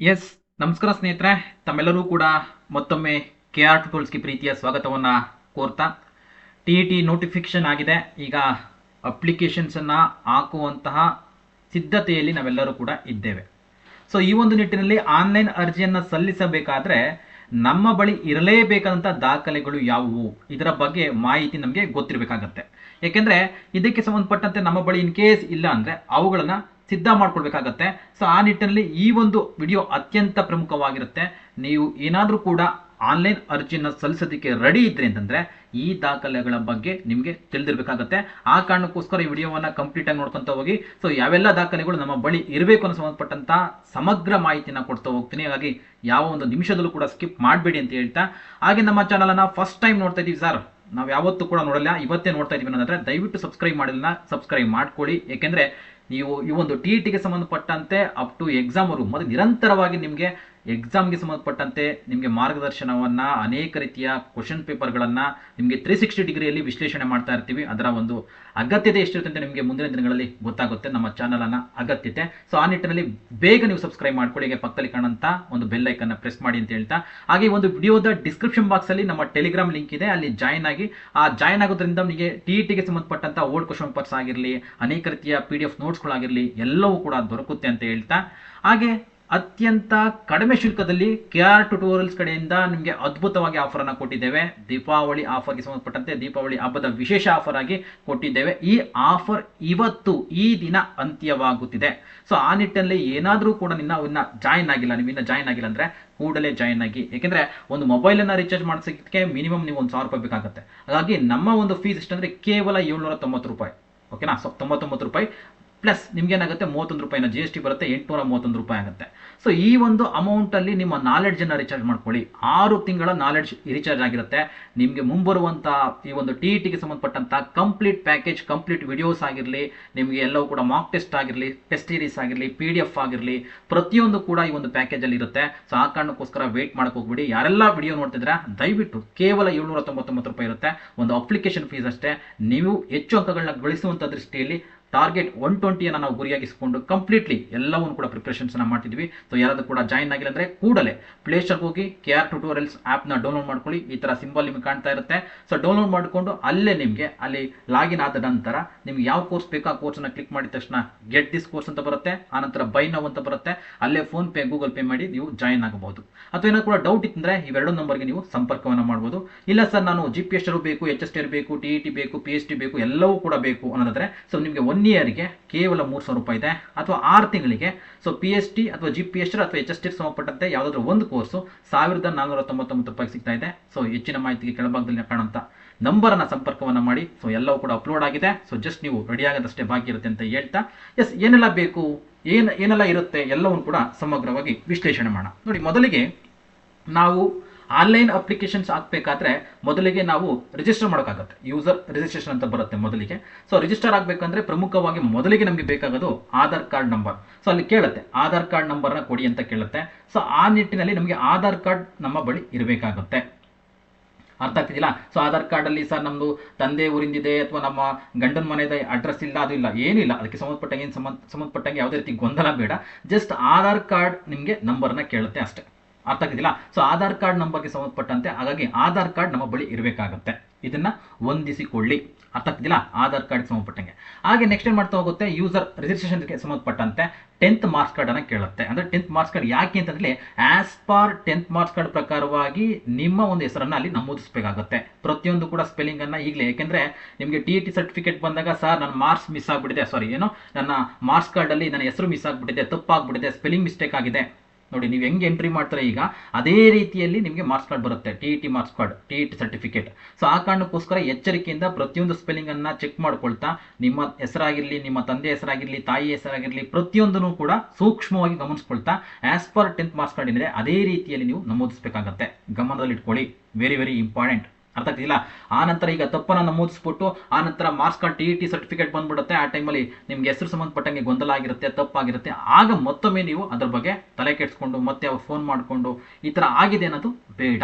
S ನಮಸ್ಕಾರ ಸ್ನೇಹಿತರೆ. ತಮ್ಮೆಲ್ಲರೂ ಕೂಡ ಮತ್ತೊಮ್ಮೆ ಕೆ ಆರ್ ಟುಟೋಲ್ಸ್ಗೆ ಪ್ರೀತಿಯ ಸ್ವಾಗತವನ್ನು ಕೋರ್ತಾ ಟಿ ಇ ಟಿ ನೋಟಿಫಿಕೇಶನ್ ಆಗಿದೆ. ಈಗ ಅಪ್ಲಿಕೇಶನ್ಸನ್ನು ಹಾಕುವಂತಹ ಸಿದ್ಧತೆಯಲ್ಲಿ ನಾವೆಲ್ಲರೂ ಕೂಡ ಇದ್ದೇವೆ. ಸೊ ಈ ಒಂದು ನಿಟ್ಟಿನಲ್ಲಿ ಆನ್ಲೈನ್ ಅರ್ಜಿಯನ್ನು ಸಲ್ಲಿಸಬೇಕಾದ್ರೆ ನಮ್ಮ ಬಳಿ ಇರಲೇಬೇಕಾದಂಥ ದಾಖಲೆಗಳು ಯಾವುವು? ಇದರ ಬಗ್ಗೆ ಮಾಹಿತಿ ನಮಗೆ ಗೊತ್ತಿರಬೇಕಾಗತ್ತೆ. ಏಕೆಂದರೆ ಇದಕ್ಕೆ ಸಂಬಂಧಪಟ್ಟಂತೆ ನಮ್ಮ ಬಳಿ ಇನ್ ಕೇಸ್ ಇಲ್ಲ ಅಂದರೆ ಅವುಗಳನ್ನು ಸಿದ್ಧ ಮಾಡ್ಕೊಳ್ಬೇಕಾಗತ್ತೆ. ಸೊ ಆ ನಿಟ್ಟಿನಲ್ಲಿ ಈ ಒಂದು ವಿಡಿಯೋ ಅತ್ಯಂತ ಪ್ರಮುಖವಾಗಿರುತ್ತೆ. ನೀವು ಏನಾದರೂ ಕೂಡ ಆನ್ಲೈನ್ ಅರ್ಜಿಯನ್ನು ಸಲ್ಲಿಸೋದಕ್ಕೆ ರೆಡಿ ಇದ್ರಿ ಅಂತಂದರೆ ಈ ದಾಖಲೆಗಳ ಬಗ್ಗೆ ನಿಮಗೆ ತಿಳಿದಿರಬೇಕಾಗತ್ತೆ. ಆ ಕಾರಣಕ್ಕೋಸ್ಕರ ಈ ವಿಡಿಯೋವನ್ನು ಕಂಪ್ಲೀಟಾಗಿ ನೋಡ್ಕೊತ ಹೋಗಿ. ಸೊ ಯಾವೆಲ್ಲ ದಾಖಲೆಗಳು ನಮ್ಮ ಬಳಿ ಇರಬೇಕು ಅನ್ನೋ ಸಂಬಂಧಪಟ್ಟಂಥ ಸಮಗ್ರ ಮಾಹಿತಿನ ಕೊಡ್ತಾ ಹೋಗ್ತೀನಿ. ಹಾಗಾಗಿ ಯಾವ ಒಂದು ನಿಮಿಷದಲ್ಲೂ ಕೂಡ ಸ್ಕಿಪ್ ಮಾಡಬೇಡಿ ಅಂತ ಹೇಳ್ತಾ. ಹಾಗೆ ನಮ್ಮ ಚಾನಲನ್ನು ಫಸ್ಟ್ ಟೈಮ್ ನೋಡ್ತಾ ಇದ್ದೀವಿ ಸರ್ ನಾವು ಯಾವತ್ತೂ ಕೂಡ ನೋಡಲ್ಲ, ಇವತ್ತೇ ನೋಡ್ತಾ ಇದೀವಿ ಅನ್ನೋದಾದ್ರೆ ದಯವಿಟ್ಟು ಸಬ್ಸ್ಕ್ರೈಬ್ ಮಾಡಿಲ್ಲ ಸಬ್ಸ್ಕ್ರೈಬ್ ಮಾಡ್ಕೊಳ್ಳಿ. ಏಕೆಂದರೆ ನೀವು ಈ ಒಂದು ಟಿ ಇ ಟಿಗೆ ಸಂಬಂಧಪಟ್ಟಂತೆ ಅಪ್ ಟು ಎಕ್ಸಾಮ್ವರೆಗೂ ಮತ್ತು ನಿರಂತರವಾಗಿ ನಿಮಗೆ ಎಕ್ಸಾಮ್ಗೆ ಸಂಬಂಧಪಟ್ಟಂತೆ ನಿಮಗೆ ಮಾರ್ಗದರ್ಶನವನ್ನು, ಅನೇಕ ರೀತಿಯ ಕ್ವಶನ್ ಪೇಪರ್ಗಳನ್ನು ನಿಮಗೆ ತ್ರೀ ಸಿಕ್ಸ್ಟಿ ಡಿಗ್ರಿಯಲ್ಲಿ ವಿಶ್ಲೇಷಣೆ ಮಾಡ್ತಾ ಇರ್ತೀವಿ. ಅದರ ಒಂದು ಅಗತ್ಯತೆ ಎಷ್ಟಿರುತ್ತೆ ಅಂತ ನಿಮಗೆ ಮುಂದಿನ ದಿನಗಳಲ್ಲಿ ಗೊತ್ತಾಗುತ್ತೆ. ನಮ್ಮ ಚಾನಲನ್ನು ಅಗತ್ಯತೆ. ಸೊ ಆ ನಿಟ್ಟಿನಲ್ಲಿ ಬೇಗ ನೀವು ಸಬ್ಸ್ಕ್ರೈಬ್ ಮಾಡ್ಕೊಳ್ಳಿ. ಈಗ ಪಕ್ಕದಲ್ಲಿ ಕಾಣಂತ ಒಂದು ಬೆಲ್ ಐಕನ್ನ ಪ್ರೆಸ್ ಮಾಡಿ ಅಂತ ಹೇಳ್ತಾ. ಹಾಗೆ ಒಂದು ವಿಡಿಯೋದ ಡಿಸ್ಕ್ರಿಪ್ಷನ್ ಬಾಕ್ಸಲ್ಲಿ ನಮ್ಮ ಟೆಲಿಗ್ರಾಮ್ ಲಿಂಕ್ ಇದೆ. ಅಲ್ಲಿ ಜಾಯ್ನ್ ಆಗಿ, ಆ ಜಾಯ್ನ್ ಆಗೋದ್ರಿಂದ ನಿಮಗೆ ಟಿ ಇ ಟಿಗೆ ಸಂಬಂಧಪಟ್ಟಂತ ಓಲ್ಡ್ ಕ್ವಶನ್ ಪೇಪರ್ಸ್ ಆಗಿರಲಿ, ಅನೇಕ ರೀತಿಯ ಪಿ ಡಿ ಎಫ್ ನೋಟ್ಸ್ಗಳಾಗಿರಲಿ, ಎಲ್ಲವೂ ಕೂಡ ದೊರಕುತ್ತೆ ಅಂತ ಹೇಳ್ತಾ. ಹಾಗೆ ಅತ್ಯಂತ ಕಡಿಮೆ ಶುಲ್ಕದಲ್ಲಿ ಕೆ ಆರ್ ಟ್ಯುಟೋರಿಯಲ್ಸ್ ಕಡೆಯಿಂದ ನಿಮಗೆ ಅದ್ಭುತವಾಗಿ ಆಫರ್ ಅನ್ನು ಕೊಟ್ಟಿದ್ದೇವೆ. ದೀಪಾವಳಿ ಆಫರ್ಗೆ ಸಂಬಂಧಪಟ್ಟಂತೆ ದೀಪಾವಳಿ ಹಬ್ಬದ ವಿಶೇಷ ಆಫರ್ ಆಗಿ ಕೊಟ್ಟಿದ್ದೇವೆ. ಈ ಆಫರ್ ಇವತ್ತು ಈ ದಿನ ಅಂತ್ಯವಾಗುತ್ತಿದೆ. ಸೊ ಆ ನಿಟ್ಟಿನಲ್ಲಿ ಏನಾದರೂ ಕೂಡ ನಿನ್ನ ಇನ್ನ ಜಾಯಿನ್ ಆಗಿಲ್ಲ. ನೀವು ಜಾಯಿನ್ ಆಗಿಲ್ಲ ಅಂದ್ರೆ ಕೂಡಲೇ ಜಾಯಿನ್ ಆಗಿ. ಏಕೆಂದರೆ ಒಂದು ಮೊಬೈಲ್ ಅನ್ನ ರೀಚಾರ್ಜ್ ಮಾಡಿಸೋದಕ್ಕೆ ಮಿನಿಮಮ್ ನೀವು ಒಂದು ಸಾವಿರ ರೂಪಾಯಿ ಬೇಕಾಗುತ್ತೆ. ಹಾಗಾಗಿ ನಮ್ಮ ಒಂದು ಫೀಸ್ ಎಷ್ಟಂದರೆ ಕೇವಲ ಏಳ್ನೂರ ತೊಂಬತ್ತು ರೂಪಾಯಿ ಓಕೆನಾ ಸೊ ತೊಂಬತ್ತೊಂಬತ್ತು ರೂಪಾಯಿ ಪ್ಲಸ್ ನಿಮ್ಗೆ ಏನಾಗುತ್ತೆ ಮೂವತ್ತೊಂದು ರೂಪಾಯಿನ ಜಿ ಎಸ್ ಟಿ ಬರುತ್ತೆ, ಎಂಟುನೂರ ಮೂವತ್ತೊಂದು ರೂಪಾಯಿ ಆಗುತ್ತೆ. ಸೊ ಈ ಒಂದು ಅಮೌಂಟಲ್ಲಿ ನಿಮ್ಮ ನಾಲೆಡ್ಜನ್ನು ರೀಚಾರ್ಜ್ ಮಾಡ್ಕೊಳ್ಳಿ. ಆರು ತಿಂಗಳ ನಾಲೆಡ್ಜ್ ರೀಚಾರ್ಜ್ ಆಗಿರುತ್ತೆ. ನಿಮಗೆ ಮುಂಬರುವಂಥ ಈ ಒಂದು ಟಿ ಇ ಟಿಗೆ ಸಂಬಂಧಪಟ್ಟಂಥ ಕಂಪ್ಲೀಟ್ ಪ್ಯಾಕೇಜ್ ಕಂಪ್ಲೀಟ್ ವಿಡಿಯೋಸ್ ಆಗಿರಲಿ, ನಿಮಗೆ ಎಲ್ಲವೂ ಕೂಡ ಮಾಕ್ ಟೆಸ್ಟ್ ಆಗಿರಲಿ ಟೆಸ್ಟ್ ಸೀರೀಸ್ ಆಗಿರಲಿ ಪಿ ಡಿ ಎಫ್ ಆಗಿರಲಿ, ಪ್ರತಿಯೊಂದು ಕೂಡ ಈ ಒಂದು ಪ್ಯಾಕೇಜಲ್ಲಿ ಇರುತ್ತೆ. ಸೊ ಆ ಕಾರಣಕ್ಕೋಸ್ಕರ ವೇಟ್ ಮಾಡೋಕೆ ಹೋಗ್ಬಿಡಿ. ಯಾರೆಲ್ಲ ವಿಡಿಯೋ ನೋಡ್ತಿದ್ರೆ ದಯವಿಟ್ಟು ಕೇವಲ ಏಳ್ನೂರ ತೊಂಬತ್ತೊಂಬತ್ತು ರೂಪಾಯಿ ಇರುತ್ತೆ. ಒಂದು ಅಪ್ಲಿಕೇಶನ್ ಫೀಸ್ ಅಷ್ಟೇ. ನೀವು ಹೆಚ್ಚು ಅಂಕಗಳನ್ನ ಗಳಿಸುವಂಥ ದೃಷ್ಟಿಯಲ್ಲಿ ಟಾರ್ಗೆಟ್ ಒನ್ ಟ್ವೆಂಟಿಯನ್ನು ನಾವು ಗುರಿಯಾಗಿಸಿಕೊಂಡು ಕಂಪ್ಲೀಟ್ಲಿ ಎಲ್ಲವನ್ನು ಕೂಡ ಪ್ರಿಪ್ರೇಷನ್ಸ್ನ ಮಾಡ್ತಿದ್ವಿ. ಸೊ ಯಾರಾದರೂ ಕೂಡ ಜಾಯಿನ್ ಆಗಿಲ್ಲ ಅಂದರೆ ಕೂಡಲೇ ಪ್ಲೇಸ್ಟೋರ್ಗೆ ಹೋಗಿ ಕೆ ಆರ್ ಟ್ಯೂಟೋರಿಯಲ್ಸ್ ಆ್ಯಪ್ನ ಡೌನ್ಲೋಡ್ ಮಾಡ್ಕೊಳ್ಳಿ. ಈ ಥರ ಸಿಂಬಲ್ ನಿಮಗೆ ಕಾಣ್ತಾ ಇರುತ್ತೆ. ಸೊ ಡೌನ್ಲೋಡ್ ಮಾಡಿಕೊಂಡು ಅಲ್ಲೇ ನಿಮಗೆ ಅಲ್ಲಿ ಲಾಗಿನ್ ಆದ ನಂತರ ನಿಮ್ಗೆ ಯಾವ ಕೋರ್ಸ್ ಬೇಕು ಆ ಕೋರ್ಸನ್ನು ಕ್ಲಿಕ್ ಮಾಡಿದ ತಕ್ಷಣ ಗೆಟ್ ದಿಸ್ ಕೋರ್ಸ್ ಅಂತ ಬರುತ್ತೆ. ಆನಂತರ ಬೈ ನೌ ಅಂತ ಬರುತ್ತೆ. ಅಲ್ಲೇ ಫೋನ್ ಪೇ ಗೂಗಲ್ ಪೇ ಮಾಡಿ ನೀವು ಜಾಯಿನ್ ಆಗಬಹುದು. ಅಥವಾ ಏನಾದ್ರು ಕೂಡ ಡೌಟ್ ಇತ್ತಂದ್ರೆ ಇವೆರಡು ನಂಬರ್ಗೆ ನೀವು ಸಂಪರ್ಕವನ್ನು ಮಾಡ್ಬೋದು. ಇಲ್ಲ ಸರ್ ನಾನು ಜಿ ಪಿ ಎಸ್ ಬೇಕು ಎಚ್ ಎಸ್ ಟಿ ಬೇಕು ಟಿ ಟಿ ಬೇಕು ಪಿ ಬೇಕು, ಎಲ್ಲವೂ ಕೂಡ ಬೇಕು ಅನ್ನೋದಾದ್ರೆ ಸೊ ನಿಮಗೆ ಒನ್ ಇಯರ್ಗೆ ಕೇವಲ ಮೂರು ಸಾವಿರ ರೂಪಾಯಿ ಇದೆ. ಅಥವಾ ಆರು ತಿಂಗಳಿಗೆ. ಸೊ ಪಿ ಎಚ್ ಡಿ ಅಥವಾ ಜಿ ಪಿ ಎಚ್ ಡಿ ಅಥವಾ ಎಚ್ ಎಸ್ ಟಿ ಸಂಬಂಧಪಟ್ಟಂತೆ ಯಾವುದಾದ್ರೂ ಒಂದು ಕೋರ್ಸು ಸಾವಿರದ ನಾನ್ನೂರ ತೊಂಬತ್ತೊಂಬತ್ತು ರೂಪಾಯಿ ಸಿಗ್ತಾ ಇದೆ. ಸೊ ಹೆಚ್ಚಿನ ಮಾಹಿತಿಗೆ ಕೆಳಭಾಗದಲ್ಲಿ ಕಾಣುವಂಥ ನಂಬರನ್ನು ಸಂಪರ್ಕವನ್ನು ಮಾಡಿ. ಸೊ ಎಲ್ಲವೂ ಕೂಡ ಅಪ್ಲೋಡ್ ಆಗಿದೆ. ಸೊ ಜಸ್ಟ್ ನೀವು ರೆಡಿ ಆಗದಷ್ಟೇ ಬಾಕಿ ಇರುತ್ತೆ ಅಂತ ಹೇಳ್ತಾ. ಎಸ್ ಏನೆಲ್ಲ ಬೇಕು? ಏನು, ಏನೆಲ್ಲ ಇರುತ್ತೆ? ಎಲ್ಲವನ್ನು ಕೂಡ ಸಮಗ್ರವಾಗಿ ವಿಶ್ಲೇಷಣೆ ಮಾಡೋಣ. ನೋಡಿ, ಮೊದಲಿಗೆ ನಾವು ಆನ್ಲೈನ್ ಅಪ್ಲಿಕೇಶನ್ಸ್ ಹಾಕಬೇಕಾದ್ರೆ ಮೊದಲಿಗೆ ನಾವು ರಿಜಿಸ್ಟರ್ ಮಾಡೋಕ್ಕಾಗುತ್ತೆ. ಯೂಸರ್ ರಿಜಿಸ್ಟ್ರೇಷನ್ ಅಂತ ಬರುತ್ತೆ ಮೊದಲಿಗೆ. ಸೊ ರಿಜಿಸ್ಟರ್ ಆಗಬೇಕಂದ್ರೆ ಪ್ರಮುಖವಾಗಿ ಮೊದಲಿಗೆ ನಮಗೆ ಬೇಕಾಗೋದು ಆಧಾರ್ ಕಾರ್ಡ್ ನಂಬರ್ ಸೊ ಅಲ್ಲಿ ಕೇಳುತ್ತೆ. ಆಧಾರ್ ಕಾರ್ಡ್ ನಂಬರ್ನ ಕೊಡಿ ಅಂತ ಕೇಳುತ್ತೆ. ಸೊ ಆ ನಿಟ್ಟಿನಲ್ಲಿ ನಮಗೆ ಆಧಾರ್ ಕಾರ್ಡ್ ನಮ್ಮ ಬಳಿ ಇರಬೇಕಾಗುತ್ತೆ. ಅರ್ಥ ಆಗ್ತಿದಿಲ್ಲ ಸೊ ಆಧಾರ್ ಕಾರ್ಡಲ್ಲಿ ಸರ್ ನಮ್ಮದು ತಂದೆ ಊರಿಂದಿದೆ ಅಥವಾ ನಮ್ಮ ಗಂಡನ ಮನೆದ ಅಡ್ರೆಸ್ ಇಲ್ಲ, ಅದು ಇಲ್ಲ ಏನಿಲ್ಲ ಅದಕ್ಕೆ ಸಂಬಂಧಪಟ್ಟಂಗೆ ಏನು ಸಂಬಂಧ ಸಂಬಂಧಪಟ್ಟಂಗೆ ಯಾವುದೇ ರೀತಿ ಗೊಂದಲ ಬೇಡ. ಜಸ್ಟ್ ಆಧಾರ್ ಕಾರ್ಡ್ ನಿಮಗೆ ನಂಬರ್ನ ಕೇಳುತ್ತೆ ಅಷ್ಟೇ. ಅರ್ಥ ಆಗಿದೆಯಲ್ಲ ಸೊ ಆಧಾರ್ ಕಾರ್ಡ್ ನಂಬರ್ಗೆ ಸಂಬಂಧಪಟ್ಟಂತೆ, ಹಾಗಾಗಿ ಆಧಾರ್ ಕಾರ್ಡ್ ನಮ್ಮ ಬಳಿ ಇರಬೇಕಾಗುತ್ತೆ. ಇದನ್ನ ಹೊಂದಿಸಿಕೊಳ್ಳಿ. ಅರ್ಥ ಆಗ್ತಿದಿಲ್ಲ ಆಧಾರ್ ಕಾರ್ಡ್ ಸಂಬಂಧಪಟ್ಟಂಗೆ. ಹಾಗೆ ನೆಕ್ಸ್ಟ್ ಏನು ಮಾಡ್ತಾ ಹೋಗುತ್ತೆ? ಯೂಸರ್ ರಿಜಿಸ್ಟ್ರೇಷನ್ಗೆ ಸಂಬಂಧಪಟ್ಟಂತೆ ಟೆಂತ್ ಮಾರ್ಕ್ಸ್ ಕಾರ್ಡನ್ನು ಕೇಳುತ್ತೆ. ಅಂದರೆ ಟೆಂತ್ ಮಾರ್ಕ್ಸ್ ಕಾರ್ಡ್ ಯಾಕೆ ಅಂತಂದರೆ as per tenth marks card ಪ್ರಕಾರವಾಗಿ ನಿಮ್ಮ ಒಂದು ಹೆಸರನ್ನು ಅಲ್ಲಿ ನಮೂದಿಸಬೇಕಾಗುತ್ತೆ. ಪ್ರತಿಯೊಂದು ಕೂಡ ಸ್ಪೆಲ್ಲಿಂಗನ್ನು ಈಗಲೇ. ಏಕೆಂದರೆ, ನಿಮಗೆ ಟಿ ಟಿ ಸರ್ಟಿಫಿಕೇಟ್ ಬಂದಾಗ, ಸರ್, ನನ್ನ ಮಾರ್ಕ್ಸ್ ಮಿಸ್ ಆಗಿಬಿಟ್ಟಿದೆ. ಸಾರಿ ಏನೋ? ನನ್ನ ಮಾರ್ಕ್ಸ್ ಕಾರ್ಡಲ್ಲಿ ನನ್ನ ಹೆಸರು ಮಿಸ್ ಆಗಿಬಿಟ್ಟಿದೆ, ತಪ್ಪಾಗ್ಬಿಟ್ಟಿದೆ ಸ್ಪೆಲ್ಲಿಂಗ್ ಮಿಸ್ಟೇಕ್ ಆಗಿದೆ. ನೋಡಿ, ನೀವು ಹೆಂಗೆ ಎಂಟ್ರಿ ಮಾಡ್ತಾರೆ ಈಗ? ಅದೇ ರೀತಿಯಲ್ಲಿ ನಿಮಗೆ ಮಾರ್ಕ್ಸ್ ಕಾರ್ಡ್ ಬರುತ್ತೆ. T E T marks card T E T certificate so ಆ ಕಾರಣಕ್ಕೋಸ್ಕರ ಎಚ್ಚರಿಕೆಯಿಂದ ಪ್ರತಿಯೊಂದು ಸ್ಪೆಲ್ಲಿಂಗನ್ನು ಚೆಕ್ ಮಾಡ್ಕೊಳ್ತಾ, ನಿಮ್ಮ ಹೆಸರಾಗಿರಲಿ, ನಿಮ್ಮ ತಂದೆ ಹೆಸರಾಗಿರಲಿ, ತಾಯಿ ಹೆಸರಾಗಿರಲಿ, ಪ್ರತಿಯೊಂದನ್ನು ಕೂಡ ಸೂಕ್ಷ್ಮವಾಗಿ ಗಮನಿಸ್ಕೊಳ್ತಾ as per tenth marks card ಏನಿದೆ, ಅದೇ ರೀತಿಯಲ್ಲಿ ನೀವು ನಮೂದಿಸಬೇಕಾಗತ್ತೆ. ಗಮನದಲ್ಲಿ ಇಟ್ಕೊಳ್ಳಿ ವೆರಿ ವೆರಿ ಇಂಪಾರ್ಟೆಂಟ್ ಅರ್ಥ ಆಗ್ತಿಲ್ಲ? ಆ ನಂತರ ಈಗ ತಪ್ಪನ್ನು ನಮೂದಿಸ್ಬಿಟ್ಟು ಆ ನಂತರ marks card T E T certificate ಬಂದ್ಬಿಡುತ್ತೆ. ಆ ಟೈಮಲ್ಲಿ ನಿಮ್ಗೆ ಹೆಸರು ಸಂಬಂಧಪಟ್ಟಂಗೆ ಗೊಂದಲ ಆಗಿರುತ್ತೆ, ತಪ್ಪಾಗಿರುತ್ತೆ. ಆಗ ಮತ್ತೊಮ್ಮೆ ನೀವು ಅದ್ರ ಬಗ್ಗೆ ತಲೆ ಕೆಡಿಸ್ಕೊಂಡು, ಮತ್ತೆ ಅವ್ರು ಫೋನ್ ಮಾಡಿಕೊಂಡು ಈ ಥರ ಆಗಿದೆ ಅನ್ನೋದು ಬೇಡ.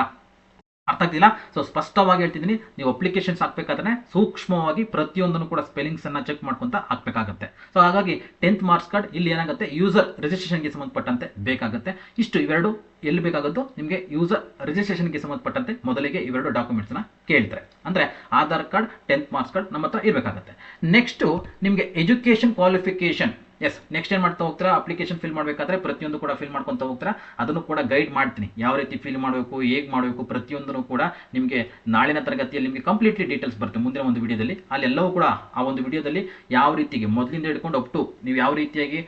ಅರ್ಥ ಆಗ್ತಿಲ್ಲ. ಸೊ ಸ್ಪಷ್ಟವಾಗಿ ಹೇಳ್ತಿದ್ದೀನಿ, ನೀವು ಅಪ್ಲಿಕೇಶನ್ಸ್ ಹಾಕ್ಬೇಕಾದ್ರೆ ಸೂಕ್ಷ್ಮವಾಗಿ ಪ್ರತಿಯೊಂದನ್ನು ಕೂಡ ಸ್ಪೆಲ್ಲಿಂಗ್ಸ್ ಅನ್ನ ಚೆಕ್ ಮಾಡ್ಕೊಂತ ಹಾಕ್ಬೇಕಾಗುತ್ತೆ. ಸೊ ಹಾಗಾಗಿ ಟೆಂತ್ ಮಾರ್ಕ್ಸ್ ಕಾರ್ಡ್ ಇಲ್ಲಿ ಏನಾಗುತ್ತೆ? ಯೂಸರ್ ರಿಜಿಸ್ಟ್ರೇಷನ್ಗೆ ಸಂಬಂಧಪಟ್ಟಂತೆ ಬೇಕಾಗುತ್ತೆ. ಇಷ್ಟು ಇವೆರಡು ಎಲ್ಲಿ ಬೇಕಾಗುತ್ತೋ ನಿಮಗೆ ಯೂಸರ್ ರಿಜಿಸ್ಟ್ರೇಷನ್ಗೆ ಸಂಬಂಧಪಟ್ಟಂತೆ ಮೊದಲಿಗೆ ಇವೆರಡು ಡಾಕ್ಯುಮೆಂಟ್ಸ್ನ ಕೇಳ್ತಾರೆ ಅಂದರೆ Aadhaar card tenth marks card ನಮ್ಮ ಹತ್ರ ಇರಬೇಕಾಗುತ್ತೆ. ನೆಕ್ಸ್ಟು ನಿಮಗೆ ಎಜುಕೇಷನ್ ಕ್ವಾಲಿಫಿಕೇಷನ್ ಎಸ್ ನೆಕ್ಸ್ಟ್ ಏನು ಮಾಡ್ತಾ ಹೋಗ್ತಾರೆ? ಅಪ್ಲಿಕೇಶನ್ ಫಿಲ್ ಮಾಡಬೇಕಾದ್ರೆ ಪ್ರತಿಯೊಂದು ಕೂಡ ಫಿಲ್ ಮಾಡ್ಕೊತಾ ಹೋಗ್ತಾರೆ? ಅದನ್ನು ಕೂಡ ಗೈಡ್ ಮಾಡ್ತೀನಿ. ಯಾವ ರೀತಿ ಫಿಲ್ ಮಾಡಬೇಕು, ಹೇಗೆ ಮಾಡಬೇಕು ಪ್ರತಿಯೊಂದನ್ನು ಕೂಡ ನಿಮಗೆ ನಾಳಿನ ತರಗತಿಯಲ್ಲಿ ನಿಮಗೆ ಕಂಪ್ಲೀಟ್ಲಿ ಡೀಟೇಲ್ಸ್ ಬರುತ್ತೆ ಮುಂದಿನ ಒಂದು ವಿಡಿಯೋದಲ್ಲಿ ಅಲ್ಲೆಲ್ಲವೂ ಕೂಡ ಆ ಒಂದು ವಿಡಿಯೋದಲ್ಲಿ ಯಾವ ರೀತಿಗೆ ಮೊದಲಿಂದ ಹಿಡ್ಕೊಂಡು ಅಪ್ ಟು ನೀವು ಯಾವ ರೀತಿಯಾಗಿ